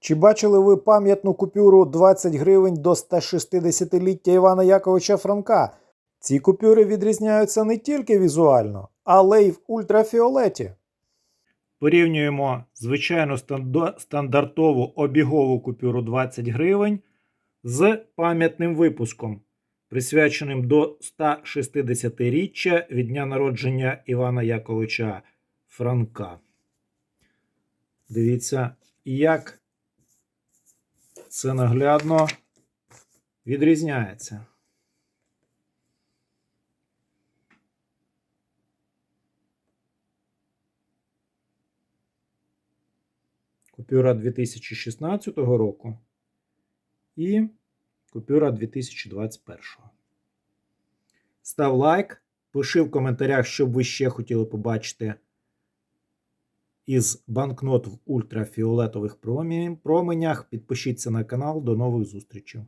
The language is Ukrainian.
Чи бачили ви пам'ятну купюру 20 гривень до 160-ліття Івана Яковича Франка? Ці купюри відрізняються не тільки візуально, але й в ультрафіолеті. Порівнюємо звичайну стандартову обігову купюру 20 гривень з пам'ятним випуском, присвяченим до 160-річчя від дня народження Івана Яковича Франка. Дивіться, як це наглядно відрізняється. Купюра 2016 року і купюра 2021. Став лайк, пиши в коментарях, що б ви ще хотіли побачити із банкнот в ультрафіолетових променях. Підпишіться на канал. До нових зустрічей.